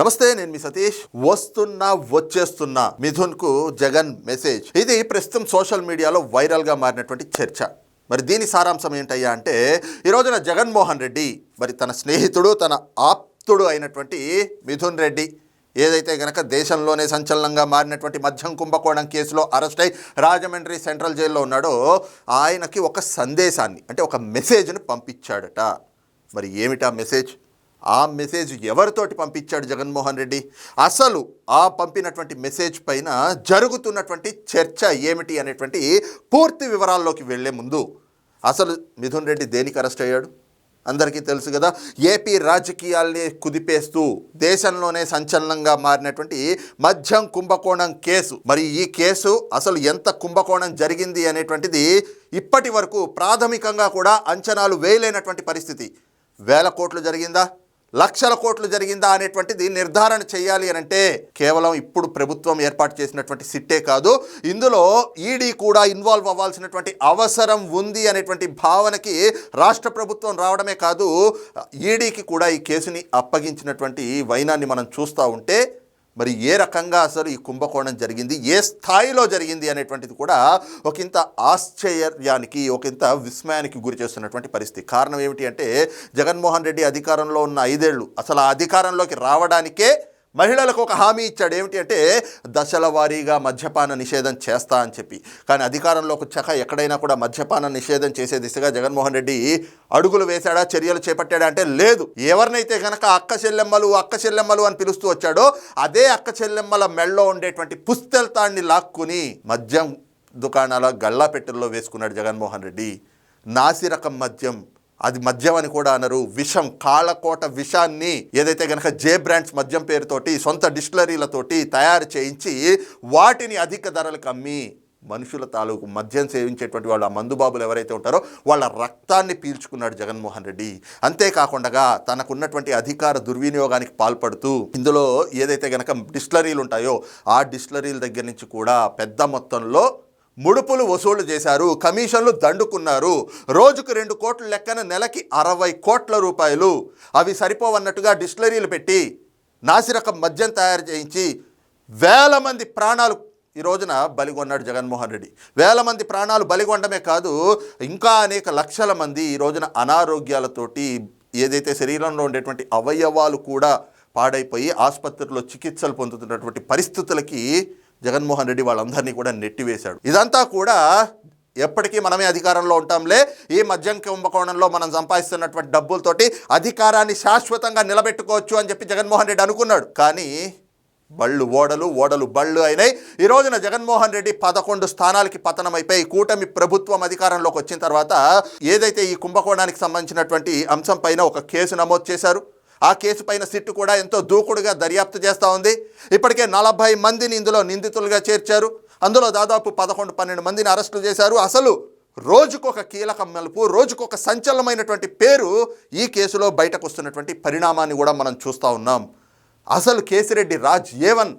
నమస్తే నేను మీ సతీష్. వస్తున్నా వచ్చేస్తున్నా. మిథున్కు జగన్ మెసేజ్. ఇది ప్రస్తుతం సోషల్ మీడియాలో వైరల్గా మారినటువంటి చర్చ. మరి దీని సారాంశం ఏంటయ్యా అంటే ఈ రోజున జగన్మోహన్ రెడ్డి మరి తన స్నేహితుడు తన ఆప్తుడు అయినటువంటి మిథున్ రెడ్డి ఏదైతే గనక దేశంలోనే సంచలనంగా మారినటువంటి మద్యం కుంభకోణం కేసులో అరెస్ట్ అయి రాజమండ్రి సెంట్రల్ జైల్లో ఉన్నాడో ఆయనకి ఒక సందేశాన్ని అంటే ఒక మెసేజ్ని పంపించాడట. మరి ఏమిటా మెసేజ్? ఆ మెసేజ్ ఎవరితోటి పంపించాడు జగన్మోహన్ రెడ్డి? అసలు ఆ పంపినటువంటి మెసేజ్ పైన జరుగుతున్నటువంటి చర్చ ఏమిటి అనేటువంటి పూర్తి వివరాల్లోకి వెళ్ళే ముందు అసలు మిథున్ రెడ్డి దేనికి అరెస్ట్ అయ్యాడు? అందరికీ తెలుసు కదా ఏపీ రాజకీయాల్ని కుదిపేస్తూ దేశంలోనే సంచలనంగా మారినటువంటి మద్యం కుంభకోణం కేసు. మరి ఈ కేసు అసలు ఎంత కుంభకోణం జరిగింది అనేటువంటిది ఇప్పటి వరకు ప్రాథమికంగా కూడా అంచనాలు వేయలేనటువంటి పరిస్థితి. వేల కోట్లు జరిగిందా? లక్షల కోట్లు జరిగిందా అనేటువంటిది నిర్ధారణ చేయాలి అని అంటే కేవలం ఇప్పుడు ప్రభుత్వం ఏర్పాటు చేసినటువంటి సిట్టే కాదు. ఇందులో ఈడీ కూడా ఇన్వాల్వ్ అవ్వాల్సినటువంటి అవసరం ఉంది అనేటువంటి భావనకి రాష్ట్ర ప్రభుత్వం రావడమే కాదు ఈడీకి కూడా ఈ కేసుని అప్పగించినటువంటి వైనాన్ని మనం చూస్తూ ఉంటే మరి ఏ రకంగా అసలు ఈ కుంభకోణం జరిగింది ఏ స్థాయిలో జరిగింది అనేటువంటిది కూడా ఒకంత ఆశ్చర్యానికి ఒకంత విస్మయానికి గురి చేస్తున్నటువంటి పరిస్థితి. కారణం ఏమిటి అంటే జగన్మోహన్ రెడ్డి అధికారంలో ఉన్న ఐదేళ్ళు అసలు ఆ అధికారంలోకి రావడానికే మహిళలకు ఒక హామీ ఇచ్చాడు. ఏమిటి అంటే దశల వారీగా మద్యపాన నిషేధం చేస్తా అని చెప్పి. కానీ అధికారంలోకి వచ్చాక ఎక్కడైనా కూడా మద్యపాన నిషేధం చేసే దిశగా జగన్మోహన్ రెడ్డి అడుగులు వేశాడా చర్యలు చేపట్టాడా అంటే లేదు. ఎవరినైతే కనుక అక్క చెల్లెమ్మలు అక్క చెల్లెమ్మలు అని పిలుస్తూ వచ్చాడో అదే అక్క చెల్లెమ్మల మెళ్ళలో ఉండేటువంటి పుస్తెల్తాన్ని లాక్కుని మద్యం దుకాణాల గల్లా పెట్టెల్లో వేసుకున్నాడు జగన్మోహన్ రెడ్డి. నాసిరకం మద్యం అది మద్యం అని కూడా అనరు. విషం కాళ్ళకోట విషాన్ని ఏదైతే గనక జే బ్రాండ్స్ మద్యం పేరుతోటి సొంత డిస్టిలరీలతోటి తయారు చేయించి వాటిని అధిక ధరలకు అమ్మి మనుషుల తాలూకు మద్యం సేవించేటువంటి వాళ్ళ మందుబాబులు ఎవరైతే ఉంటారో వాళ్ళ రక్తాన్ని పీల్చుకున్నాడు జగన్మోహన్ రెడ్డి. అంతేకాకుండా తనకున్నటువంటి అధికార దుర్వినియోగానికి పాల్పడుతూ ఇందులో ఏదైతే గనక డిస్టిలరీలు ఉంటాయో ఆ డిస్టిలరీల దగ్గర నుంచి కూడా పెద్ద మొత్తంలో ముడుపులు వసూలు చేశారు కమిషన్లు దండుకున్నారు. రోజుకు రెండు కోట్ల లెక్కన నెలకి అరవై కోట్ల రూపాయలు. అవి సరిపోవన్నట్టుగా డిస్టిలరీలు పెట్టి నాసిరకం మద్యం తయారు చేయించి వేల మంది ప్రాణాలు ఈ రోజున బలిగొన్నాడు జగన్మోహన్ రెడ్డి. వేల మంది ప్రాణాలు బలిగొనడమే కాదు ఇంకా అనేక లక్షల మంది ఈ రోజున అనారోగ్యాలతోటి ఏదైతే శరీరంలో ఉండేటువంటి అవయవాలు కూడా పాడైపోయి ఆసుపత్రిలో చికిత్సలు పొందుతున్నటువంటి పరిస్థితులకి జగన్మోహన్ రెడ్డి వాళ్ళందరినీ కూడా నెట్టివేశాడు. ఇదంతా కూడా ఎప్పటికీ మనమే అధికారంలో ఉంటాంలే. ఈ మద్యం కుంభకోణంలో మనం సంపాదిస్తున్నటువంటి డబ్బులతోటి అధికారాన్ని శాశ్వతంగా నిలబెట్టుకోవచ్చు అని చెప్పి జగన్మోహన్ రెడ్డి అనుకున్నాడు. కానీ బళ్ళు ఓడలు ఓడలు బళ్ళు అయినాయి. ఈ రోజున జగన్మోహన్ రెడ్డి పదకొండు స్థానాలకి పతనమైపోయి కూటమి ప్రభుత్వం అధికారంలోకి వచ్చిన తర్వాత ఏదైతే ఈ కుంభకోణానికి సంబంధించినటువంటి అంశం పైన ఒక కేసు నమోదు చేశారు ఆ కేసు పైన సిట్టు కూడా ఎంతో దూకుడుగా దర్యాప్తు చేస్తూ ఉంది. ఇప్పటికే నలభై మందిని ఇందులో నిందితులుగా చేర్చారు. అందులో దాదాపు పదకొండు పన్నెండు మందిని అరెస్టు చేశారు. అసలు రోజుకొక కీలక మలుపు రోజుకొక సంచలనమైనటువంటి పేరు ఈ కేసులో బయటకు వస్తున్నటువంటి పరిణామాన్ని కూడా మనం చూస్తూ ఉన్నాం. అసలు కేసిరెడ్డి రాజ్ ఏవన్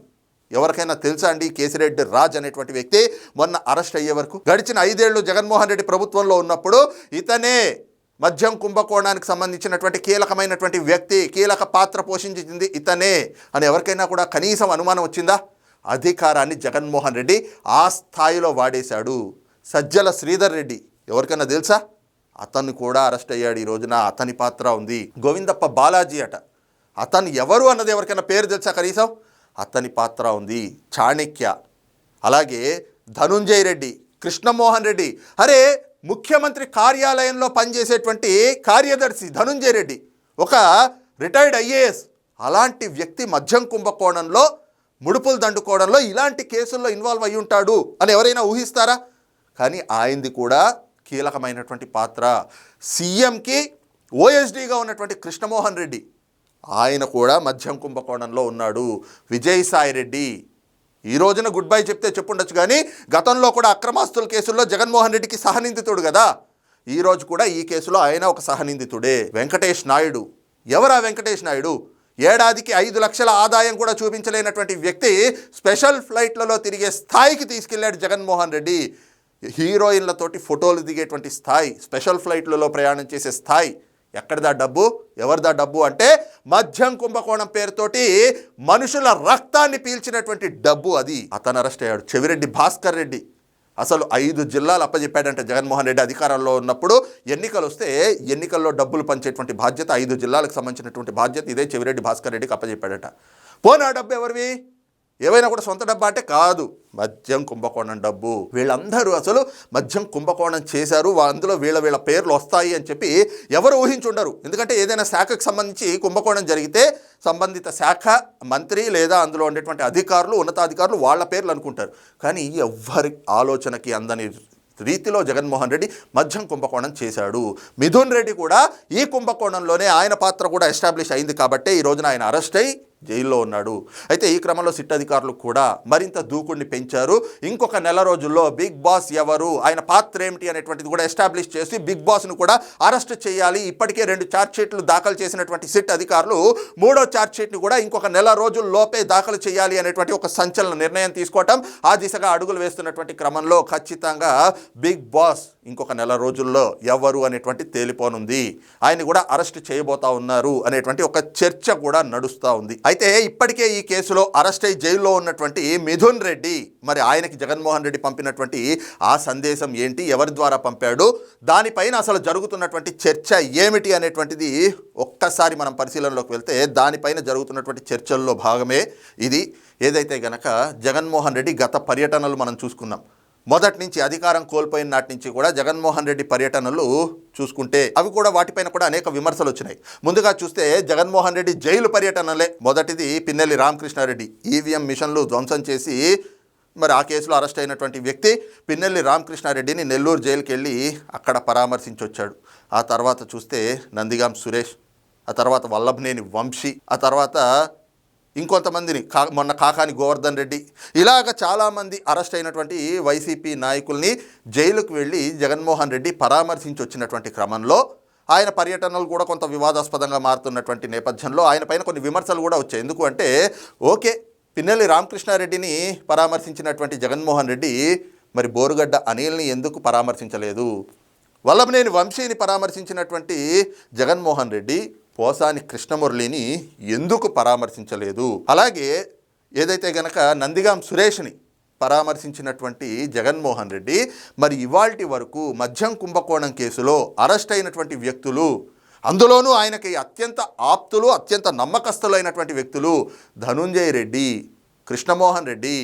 ఎవరికైనా తెలుసా అండి? కేసిరెడ్డి రాజ్ అనేటువంటి వ్యక్తి మొన్న అరెస్ట్ అయ్యే వరకు గడిచిన ఐదేళ్ళు జగన్మోహన్ రెడ్డి ప్రభుత్వంలో ఉన్నప్పుడు ఇతనే మద్యం కుంభకోణానికి సంబంధించినటువంటి కీలకమైనటువంటి వ్యక్తి కీలక పాత్ర పోషించింది ఇతనే అని ఎవరికైనా కూడా కనీసం అనుమానం వచ్చిందా? అధికారాన్ని జగన్మోహన్ రెడ్డి ఆ స్థాయిలో వాడేశాడు. సజ్జల శ్రీధర్ రెడ్డి ఎవరికైనా తెలుసా? అతను కూడా అరెస్ట్ అయ్యాడు ఈ రోజున. అతని పాత్ర ఉంది. గోవిందప్ప బాలాజీ అట. అతను ఎవరు అన్నది ఎవరికైనా పేరు తెలుసా కనీసం? అతని పాత్ర ఉంది. చాణక్య. అలాగే ధనుంజయ్ రెడ్డి కృష్ణమోహన్ రెడ్డి. అరే ముఖ్యమంత్రి కార్యాలయంలో పనిచేసేటువంటి కార్యదర్శి ధనుంజయ్ రెడ్డి ఒక రిటైర్డ్ ఐఏఎస్ అలాంటి వ్యక్తి మద్యం కుంభకోణంలో ముడుపులు దండుకోవడంలో ఇలాంటి కేసుల్లో ఇన్వాల్వ్ అయి ఉంటాడు అని ఎవరైనా ఊహిస్తారా? కానీ ఆయనది కూడా కీలకమైనటువంటి పాత్ర. సీఎంకి ఓఎస్డీగా ఉన్నటువంటి కృష్ణమోహన్ రెడ్డి ఆయన కూడా మద్యం కుంభకోణంలో ఉన్నాడు. విజయసాయి రెడ్డి ఈ రోజున గుడ్ బై చెప్తే చెప్పుండొచ్చు కానీ గతంలో కూడా అక్రమాస్తుల కేసుల్లో జగన్మోహన్ రెడ్డికి సహనిందితుడు కదా ఈ రోజు కూడా ఈ కేసులో ఆయన ఒక సహనిందితుడే. వెంకటేష్ నాయుడు. ఎవరా వెంకటేష్ నాయుడు? ఏడాదికి ఐదు లక్షల ఆదాయం కూడా చూపించలేనటువంటి వ్యక్తి స్పెషల్ ఫ్లైట్లలో తిరిగే స్థాయికి తీసుకెళ్ళాడు జగన్మోహన్ రెడ్డి. హీరోయిన్లతోటి ఫోటోలు దిగేటువంటి స్థాయి స్పెషల్ ఫ్లైట్లలో ప్రయాణం చేసే స్థాయి. ఎక్కడిదా డబ్బు? ఎవరిదా డబ్బు అంటే మద్యం కుంభకోణం పేరుతోటి మనుషుల రక్తాన్ని పీల్చినటువంటి డబ్బు అది. అతను అరెస్ట్ అయ్యాడు. చెవిరెడ్డి భాస్కర్ రెడ్డి. అసలు ఐదు జిల్లాలు అప్పచెప్పాడంటే జగన్మోహన్ రెడ్డి అధికారంలో ఉన్నప్పుడు. ఎన్నికలు వస్తే ఎన్నికల్లో డబ్బులు పంచేటువంటి బాధ్యత ఐదు జిల్లాలకు సంబంధించినటువంటి బాధ్యత ఇదే చెవిరెడ్డి భాస్కర్ రెడ్డికి అప్పచెప్పాడట పోనా డబ్బు ఎవరివి? ఏవైనా కూడా సొంత డబ్బా అంటే కాదు. మద్యం కుంభకోణం డబ్బు. వీళ్ళందరూ అసలు మద్యం కుంభకోణం చేశారు. అందులో వీళ్ళ వీళ్ళ పేర్లు వస్తాయి అని చెప్పి ఎవరు ఊహించుండరు. ఎందుకంటే ఏదైనా శాఖకు సంబంధించి కుంభకోణం జరిగితే సంబంధిత శాఖ మంత్రి లేదా అందులో ఉండేటువంటి అధికారులు ఉన్నతాధికారులు వాళ్ళ పేర్లు అనుకుంటారు. కానీ ఎవ్వరి ఆలోచనకి అందని రీతిలో జగన్మోహన్ రెడ్డి మద్యం కుంభకోణం చేశాడు. మిథున్ రెడ్డి కూడా ఈ కుంభకోణంలోనే ఆయన పాత్ర కూడా ఎస్టాబ్లిష్ అయింది కాబట్టే ఈ రోజున ఆయన అరెస్ట్ అయ్యి జైల్లో ఉన్నాడు. అయితే ఈ క్రమంలో సిట్ అధికారులు కూడా మరింత దూకుడిని పెంచారు. ఇంకొక నెల రోజుల్లో బిగ్ బాస్ ఎవరు ఆయన పాత్ర ఏమిటి అనేటువంటిది కూడా ఎస్టాబ్లిష్ చేసి బిగ్ బాస్ను కూడా అరెస్ట్ చేయాలి. ఇప్పటికే రెండు ఛార్జ్ షీట్లు దాఖలు చేసినటువంటి సిట్ అధికారులు మూడో ఛార్జ్ షీట్ని కూడా ఇంకొక నెల రోజుల్లోపే దాఖలు చేయాలి అనేటువంటి ఒక సంచలన నిర్ణయం తీసుకోవటం ఆ దిశగా అడుగులు వేస్తున్నటువంటి క్రమంలో ఖచ్చితంగా బిగ్ బాస్ ఇంకొక నెల రోజుల్లో ఎవరు అనేటువంటి తేలిపోనుంది. ఆయన కూడా అరెస్ట్ చేయబోతా ఉన్నారు అనేటువంటి ఒక చర్చ కూడా నడుస్తూ ఉంది. అయితే ఇప్పటికే ఈ కేసులో అరెస్ట్ అయి జైల్లో ఉన్నటువంటి మిథున్ రెడ్డి మరి ఆయనకి జగన్మోహన్ రెడ్డి పంపినటువంటి ఆ సందేశం ఏంటి ఎవరి ద్వారా పంపాడు దానిపైన అసలు జరుగుతున్నటువంటి చర్చ ఏమిటి అనేటువంటిది ఒక్కసారి మనం పరిశీలనలోకి వెళ్తే దానిపైన జరుగుతున్నటువంటి చర్చల్లో భాగమే ఇది. ఏదైతే గనక జగన్మోహన్ రెడ్డి గత పర్యటనలు మనం చూసుకున్నాం మొదటి నుంచి అధికారం కోల్పోయిన నాటి నుంచి కూడా జగన్మోహన్ రెడ్డి పర్యటనలు చూసుకుంటే అవి కూడా వాటిపైన కూడా అనేక విమర్శలు వచ్చినాయి. ముందుగా చూస్తే జగన్మోహన్ రెడ్డి జైలు పర్యటనలే. మొదటిది పిన్నెల్లి రామకృష్ణారెడ్డి. ఈవీఎం మిషన్లు ధ్వంసం చేసి మరి ఆ కేసులో అరెస్ట్ అయినటువంటి వ్యక్తి పిన్నెల్లి రామకృష్ణారెడ్డిని నెల్లూరు జైలుకి వెళ్ళి అక్కడ పరామర్శించి వచ్చాడు ఆ తర్వాత చూస్తే నందిగాం సురేష్ ఆ తర్వాత వల్లభనేని వంశీ ఆ తర్వాత ఇంకొంతమందిని కా మొన్న కాకాని గోవర్ధన్ రెడ్డి. ఇలాగ చాలామంది అరెస్ట్ అయినటువంటి వైసీపీ నాయకుల్ని జైలుకు వెళ్ళి జగన్మోహన్ రెడ్డి పరామర్శించి వచ్చినటువంటి క్రమంలో ఆయన పర్యటనలు కూడా కొంత వివాదాస్పదంగా మారుతున్నటువంటి నేపథ్యంలో ఆయన పైన కొన్ని విమర్శలు కూడా వచ్చాయి. ఎందుకు అంటే ఓకే పిన్నెల్లి రామకృష్ణారెడ్డిని పరామర్శించినటువంటి జగన్మోహన్ రెడ్డి మరి బోరుగడ్డ అనిల్ని ఎందుకు పరామర్శించలేదు? వల్లభనేని వంశీని పరామర్శించినటువంటి జగన్మోహన్ రెడ్డి పోసాని కృష్ణమురళిని ఎందుకు పరామర్శించలేదు? అలాగే ఏదైతే గనక నందిగాం సురేష్ని పరామర్శించినటువంటి జగన్మోహన్ రెడ్డి మరి ఇవాల్టి వరకు మద్యం కుంభకోణం కేసులో అరెస్ట్ అయినటువంటి వ్యక్తులు అందులోనూ ఆయనకి అత్యంత ఆప్తులు అత్యంత నమ్మకస్తులైనటువంటి వ్యక్తులు ధనుంజయ రెడ్డి కృష్ణమోహన్ రెడ్డి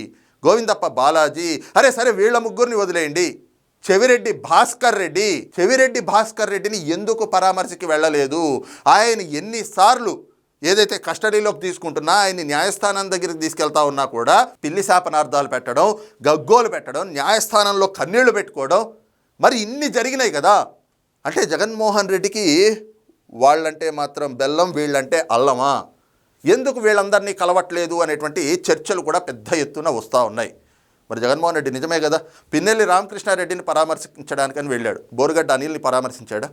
గోవిందప్ప బాలాజీ. అరే సరే వీళ్ళ ముగ్గురిని వదిలేయండి. చెవిరెడ్డి భాస్కర్ రెడ్డి చెవిరెడ్డి భాస్కర్ రెడ్డిని ఎందుకు పరామర్శకి వెళ్ళలేదు? ఆయన ఎన్నిసార్లు ఏదైతే కస్టడీలోకి తీసుకుంటున్నా ఆయన్ని న్యాయస్థానం దగ్గరికి తీసుకెళ్తా ఉన్నా కూడా పిల్లి శాపనార్థాలు పెట్టడం గగ్గోలు పెట్టడం న్యాయస్థానంలో కన్నీళ్ళు పెట్టుకోవడం మరి ఇన్ని జరిగినాయి కదా. అంటే జగన్మోహన్ రెడ్డికి వాళ్ళంటే మాత్రం బెల్లం వీళ్ళంటే అల్లమా? ఎందుకు వీళ్ళందరినీ కలవట్లేదు అనేటువంటి చర్చలు కూడా పెద్ద ఎత్తున వస్తూ ఉన్నాయి. మరి జగన్మోహన్ రెడ్డి నిజమే కదా? పిన్నెల్లి రామకృష్ణారెడ్డిని పరామర్శించడానికని వెళ్ళాడు. బోరుగడ్డ అనిల్ని పరామర్శించాడా?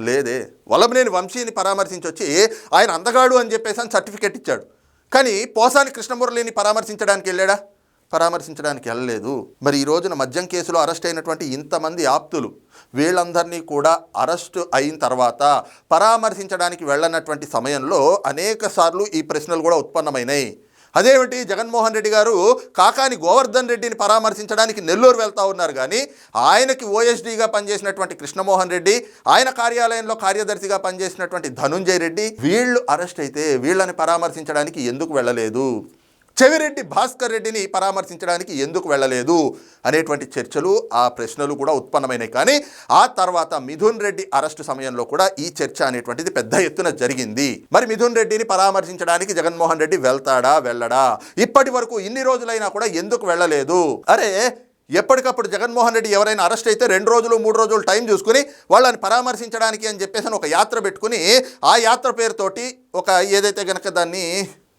లేదే. వల్లభనేని వంశీని పరామర్శించి వచ్చి ఆయన అందగాడు అని చెప్పేసి అని సర్టిఫికెట్ ఇచ్చాడు. కానీ పోసాని కృష్ణమురళిని పరామర్శించడానికి వెళ్ళాడా? పరామర్శించడానికి వెళ్ళలేదు. మరి ఈ రోజున మద్యం కేసులో అరెస్ట్ అయినటువంటి ఇంతమంది ఆప్తులు వీళ్ళందరినీ కూడా అరెస్టు అయిన తర్వాత పరామర్శించడానికి వెళ్ళనటువంటి సమయంలో అనేక సార్లు ఈ ప్రశ్నలు కూడా ఉత్పన్నమైనాయి. అదేమిటి? జగన్మోహన్ రెడ్డి గారు కాకాని గోవర్ధన్ రెడ్డిని పరామర్శించడానికి నెల్లూరు వెళ్తా ఉన్నారు కానీ ఆయనకి ఓఎస్డీగా పనిచేసినటువంటి కృష్ణమోహన్ రెడ్డి ఆయన కార్యాలయంలో కార్యదర్శిగా పనిచేసినటువంటి ధనుంజయ్ రెడ్డి వీళ్ళు అరెస్ట్ అయితే వీళ్ళని పరామర్శించడానికి ఎందుకు వెళ్ళలేదు? చెవిరెడ్డి భాస్కర్ రెడ్డిని పరామర్శించడానికి ఎందుకు వెళ్ళలేదు అనేటువంటి చర్చలు ఆ ప్రశ్నలు కూడా ఉత్పన్నమైనాయి. కానీ ఆ తర్వాత మిథున్ రెడ్డి అరెస్టు సమయంలో కూడా ఈ చర్చ అనేటువంటిది పెద్ద ఎత్తున జరిగింది. మరి మిథున్ రెడ్డిని పరామర్శించడానికి జగన్మోహన్ రెడ్డి వెళ్తాడా వెళ్ళడా? ఇప్పటి వరకు ఇన్ని రోజులైనా కూడా ఎందుకు వెళ్ళలేదు? అరే ఎప్పటికప్పుడు జగన్మోహన్ రెడ్డి ఎవరైనా అరెస్ట్ అయితే రెండు రోజులు మూడు రోజులు టైం చూసుకుని వాళ్ళని పరామర్శించడానికి అని చెప్పేసి ఒక యాత్ర పెట్టుకుని ఆ యాత్ర పేరుతోటి ఒక ఏదైతే గనక దాన్ని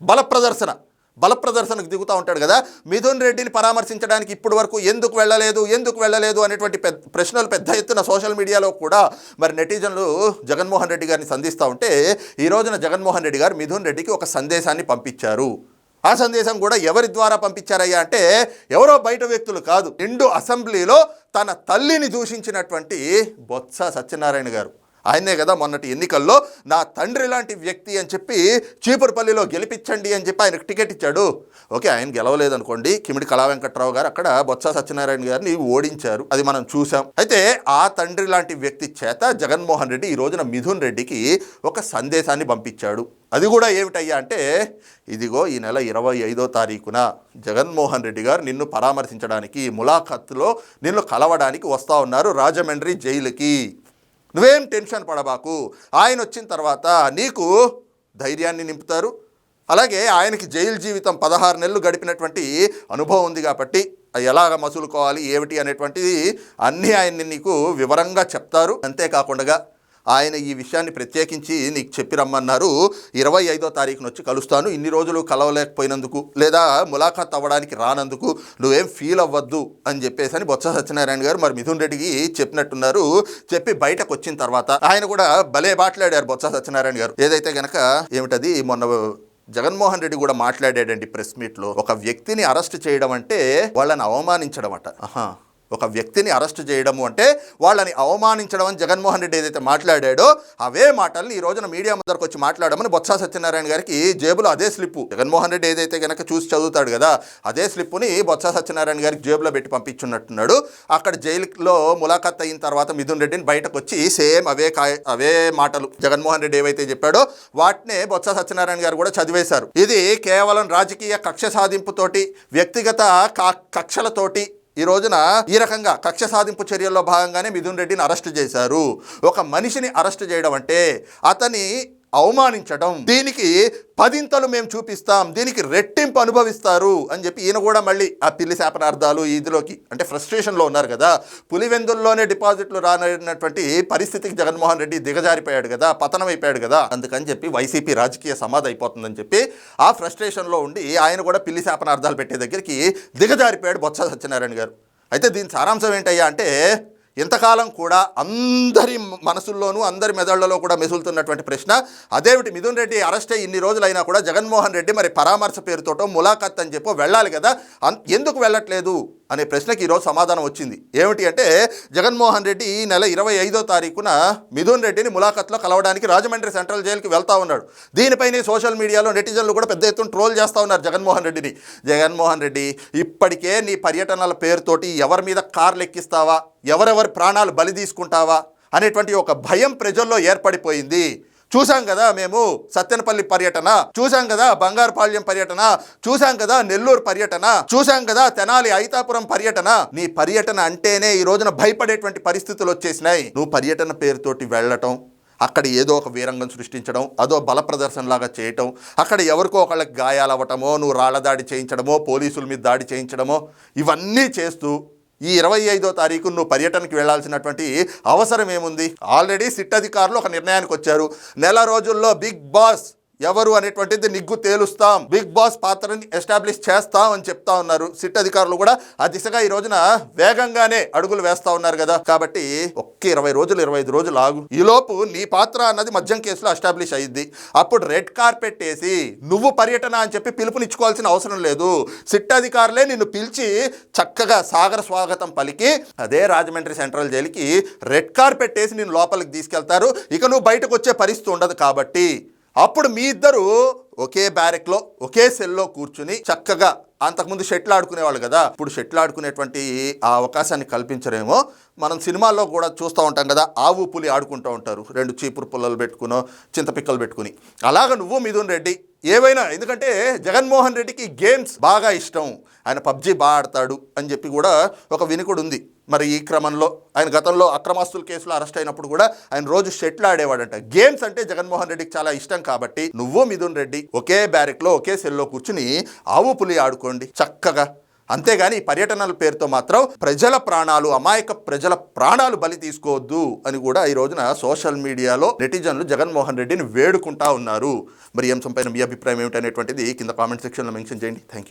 బల ప్రదర్శన బలప్రదర్శనకు దిగుతూ ఉంటాడు కదా. మిథున్ రెడ్డిని పరామర్శించడానికి ఇప్పటి వరకు ఎందుకు వెళ్ళలేదు ఎందుకు వెళ్ళలేదు అనేటువంటి పెద్ద ప్రశ్నలు పెద్ద ఎత్తున సోషల్ మీడియాలో కూడా మరి నెటిజన్లు జగన్మోహన్ రెడ్డి గారిని సంధిస్తూ ఉంటే ఈ రోజున జగన్మోహన్ రెడ్డి గారు మిథున్ రెడ్డికి ఒక సందేశాన్ని పంపించారు. ఆ సందేశం కూడా ఎవరి ద్వారా పంపించారయ్యా అంటే ఎవరో బయట వ్యక్తులు కాదు నిండు అసెంబ్లీలో తన తల్లిని దూషించినటువంటి బొత్స సత్యనారాయణ గారు. ఆయనే కదా మొన్నటి ఎన్నికల్లో నా తండ్రి లాంటి వ్యక్తి అని చెప్పి చీపురుపల్లిలో గెలిపించండి అని చెప్పి ఆయనకు టికెట్ ఇచ్చాడు. ఓకే ఆయన గెలవలేదనుకోండి. కిమిడి కళా వెంకట్రావు గారు అక్కడ బొత్స సత్యనారాయణ గారిని ఓడించారు. అది మనం చూసాం అయితే ఆ తండ్రి లాంటి వ్యక్తి చేత జగన్మోహన్ రెడ్డి ఈ రోజున మిథున్ రెడ్డికి ఒక సందేశాన్ని పంపించాడు. అది కూడా ఏమిటయ్యా అంటే ఇదిగో ఈ నెల ఇరవై ఐదో తారీఖున జగన్మోహన్ రెడ్డి గారు నిన్ను పరామర్శించడానికి ములాఖత్తులో నిన్ను కలవడానికి వస్తా ఉన్నారు రాజమండ్రి జైలుకి. నువ్వేం టెన్షన్ పడబాకు. ఆయన వచ్చిన తర్వాత నీకు ధైర్యాన్ని నింపుతారు. అలాగే ఆయనకి జైలు జీవితం పదహారు నెలలు గడిపినటువంటి అనుభవం ఉంది కాబట్టి అది ఎలాగ మసులుకోవాలి ఏమిటి అనేటువంటిది అన్నీ ఆయన్ని నీకు వివరంగా చెప్తారు. అంతేకాకుండా ఆయన ఈ విషయాన్ని ప్రత్యేకించి నీకు చెప్పి రమ్మన్నారు. ఇరవై ఐదో తారీఖున వచ్చి కలుస్తాను. ఇన్ని రోజులు కలవలేకపోయినందుకు లేదా ములాఖాత్ అవ్వడానికి రానందుకు నువ్వేం ఫీల్ అవ్వద్దు అని చెప్పేసి అని బొత్స సత్యనారాయణ గారు మరి మిథున్ రెడ్డికి చెప్పినట్టున్నారు. చెప్పి బయటకు వచ్చిన తర్వాత ఆయన కూడా భలే మాట్లాడారు బొత్స సత్యనారాయణ గారు. ఏదైతే గనక ఏమిటది? మొన్న జగన్మోహన్ రెడ్డి కూడా మాట్లాడాడండి ప్రెస్ మీట్లో. ఒక వ్యక్తిని అరెస్ట్ చేయడం అంటే వాళ్ళని అవమానించడం అట. ఆహా. ఒక వ్యక్తిని అరెస్ట్ చేయడము అంటే వాళ్ళని అవమానించడం అని జగన్మోహన్ రెడ్డి ఏదైతే మాట్లాడాడో అవే మాటల్ని ఈ రోజున మీడియా ముందరకు వచ్చి మాట్లాడమని బొత్స సత్యనారాయణ గారికి జేబులో అదే స్లిప్పు జగన్మోహన్ రెడ్డి ఏదైతే గనక చూసి చదువుతాడు కదా అదే స్లిప్పుని బొత్స సత్యనారాయణ గారికి జేబులో పెట్టి పంపించున్నట్టున్నాడు. అక్కడ జైలులో ములాఖత్ అయిన తర్వాత మిథున్ రెడ్డిని బయటకు వచ్చి సేమ్ అవే కాయ అవే మాటలు జగన్మోహన్ రెడ్డి ఏవైతే చెప్పాడో వాటినే బొత్స సత్యనారాయణ గారు కూడా చదివేశారు. ఇది కేవలం రాజకీయ కక్ష సాధింపుతోటి వ్యక్తిగత కా- కక్షలతోటి ఈ రోజున ఈ రకంగా కక్ష సాధింపు చర్యల్లో భాగంగానే మిథున్ రెడ్డిని అరెస్ట్ చేశారు. ఒక మనిషిని అరెస్ట్ చేయడం అంటే అతని అవమానించడం దీనికి పదింతలు మేము చూపిస్తాం. దీనికి రెట్టింపు అనుభవిస్తారు అని చెప్పి ఈయన కూడా మళ్ళీ ఆ పిల్లి శాపనార్థాలు ఇదిలోకి అంటే ఫ్రస్ట్రేషన్లో ఉన్నారు కదా. పులివెందుల్లోనే డిపాజిట్లు రానటువంటి పరిస్థితికి జగన్మోహన్ రెడ్డి దిగజారిపోయాడు కదా పతనం అయిపోయాడు కదా. అందుకని చెప్పి వైసీపీ రాజకీయ సమాధి అయిపోతుందని చెప్పి ఆ ఫ్రస్ట్రేషన్లో ఉండి ఆయన కూడా పిల్లి శాపనార్థాలు పెట్టే దగ్గరికి దిగజారిపోయాడు బొత్స సత్యనారాయణ గారు. అయితే దీని సారాంశం ఏంటయ్యా అంటే ఇంతకాలం కూడా అందరి మనసుల్లోనూ అందరి మెదళ్ళలో కూడా మెసులుతున్నటువంటి ప్రశ్న అదేమిటి మిథున్ రెడ్డి అరెస్ట్ అయ్యి ఇన్ని రోజులైనా కూడా జగన్మోహన్ రెడ్డి మరి పరామర్శ పేరుతోటో ములాఖత్ అని చెప్పో వెళ్ళాలి కదా. ఎందుకు వెళ్ళట్లేదు? అనే ప్రశ్నకి ఈరోజు సమాధానం వచ్చింది. ఏమిటి అంటే జగన్మోహన్ రెడ్డి ఈ నెల ఇరవై ఐదో తారీఖున మిథున్ రెడ్డిని ములాఖత్లో కలవడానికి రాజమండ్రి సెంట్రల్ జైలుకి వెళ్తా ఉన్నాడు. దీనిపైనే సోషల్ మీడియాలో నెటిజన్లు కూడా పెద్ద ఎత్తున ట్రోల్ చేస్తూ ఉన్నారు జగన్మోహన్ రెడ్డిని. జగన్మోహన్ రెడ్డి ఇప్పటికే నీ పర్యటనల పేరుతోటి ఎవరి మీద కార్లు ఎక్కిస్తావా? ఎవరెవరి ప్రాణాలు బలి తీసుకుంటావా? అనేటువంటి ఒక భయం ప్రజల్లో ఏర్పడిపోయింది. చూసాం కదా మేము సత్తెనపల్లి పర్యటన చూసాం కదా బంగారుపాళ్యం పర్యటన చూసాం కదా నెల్లూరు పర్యటన చూసాం కదా తెనాలి ఐతాపురం పర్యటన. నీ పర్యటన అంటేనే ఈ రోజున భయపడేటువంటి పరిస్థితులు వచ్చేసినాయి. నువ్వు పర్యటన పేరుతోటి వెళ్ళటం అక్కడ ఏదో ఒక వీరంగం సృష్టించడం అదో బల ప్రదర్శనలాగా చేయటం అక్కడ ఎవరికో ఒకళ్ళకి గాయాలవ్వటమో నువ్వు రాళ్ళ దాడి చేయించడమో పోలీసుల మీద దాడి చేయించడమో ఇవన్నీ చేస్తూ ఈ ఇరవై ఐదో తారీఖు నువ్వు పర్యటనకి వెళ్ళాల్సినటువంటి అవసరం ఏముంది? ఆల్రెడీ సిట్ అధికారులు ఒక నిర్ణయానికి వచ్చారు. నెల రోజుల్లో బిగ్ బాస్ ఎవరు అనేటువంటిది నిగ్గు తేలుస్తాం. బిగ్ బాస్ పాత్రని ఎస్టాబ్లిష్ చేస్తాం అని చెప్తా ఉన్నారు. సిట్ అధికారులు కూడా ఆ దిశగా ఈ రోజున వేగంగానే అడుగులు వేస్తా ఉన్నారు కదా. కాబట్టి ఒక్క ఇరవై రోజులు ఇరవై ఐదు రోజులు ఆగు. ఈలోపు నీ పాత్ర అన్నది మద్యం కేసులో ఎస్టాబ్లిష్ అయ్యింది అప్పుడు రెడ్ కార్పెట్ వేసి నువ్వు పర్యటన అని చెప్పి పిలుపునిచ్చుకోవాల్సిన అవసరం లేదు. సిట్ అధికారులే నిన్ను పిలిచి చక్కగా సాగర స్వాగతం పలికి అదే రాజమండ్రి సెంట్రల్ జైలుకి రెడ్ కార్పెట్ వేసి నేను లోపలికి తీసుకెళ్తారు. ఇక నువ్వు బయటకు వచ్చే పరిస్థితి ఉండదు కాబట్టి అప్పుడు మీ ఇద్దరు ఒకే బ్యారెక్లో ఒకే సెల్లో కూర్చుని చక్కగా అంతకుముందు షెట్లు ఆడుకునేవాళ్ళు కదా ఇప్పుడు షెట్లు ఆడుకునేటువంటి ఆ అవకాశాన్ని కల్పించరేమో. మనం సినిమాల్లో కూడా చూస్తూ ఉంటాం కదా ఆవు పులి ఆడుకుంటూ ఉంటారు. రెండు చీపురు పుల్లలు పెట్టుకునో చింతపిక్కలు పెట్టుకుని. అలాగ నువ్వు మిథున్ రెడ్డి ఏవైనా ఎందుకంటే జగన్మోహన్ రెడ్డికి గేమ్స్ బాగా ఇష్టం. ఆయన పబ్జి బాగా ఆడతాడు అని చెప్పి కూడా ఒక వినికుడు ఉంది మరి ఈ క్రమంలో ఆయన గతంలో అక్రమాస్తుల కేసులో అరెస్ట్ అయినప్పుడు కూడా ఆయన రోజు షెట్లు ఆడేవాడంట. గేమ్స్ అంటే జగన్మోహన్ రెడ్డికి చాలా ఇష్టం కాబట్టి నువ్వు మిథున్ రెడ్డి ఒకే బ్యారెక్లో ఒకే సెల్లో కూర్చుని ఆవు పులి ఆడుకోండి చక్కగా. అంతేగాని పర్యటనల పేరుతో మాత్రం ప్రజల ప్రాణాలు అమాయక ప్రజల ప్రాణాలు బలి తీసుకోవద్దు అని కూడా ఈ రోజున సోషల్ మీడియాలో నెటిజన్లు జగన్మోహన్ రెడ్డిని వేడుకుంటా ఉన్నారు. మరి ఈ అంశంపైన మీ అభిప్రాయం ఏమిటనేటువంటిది కింద కామెంట్ సెక్షన్లో మెన్షన్ చేయండి. Thank you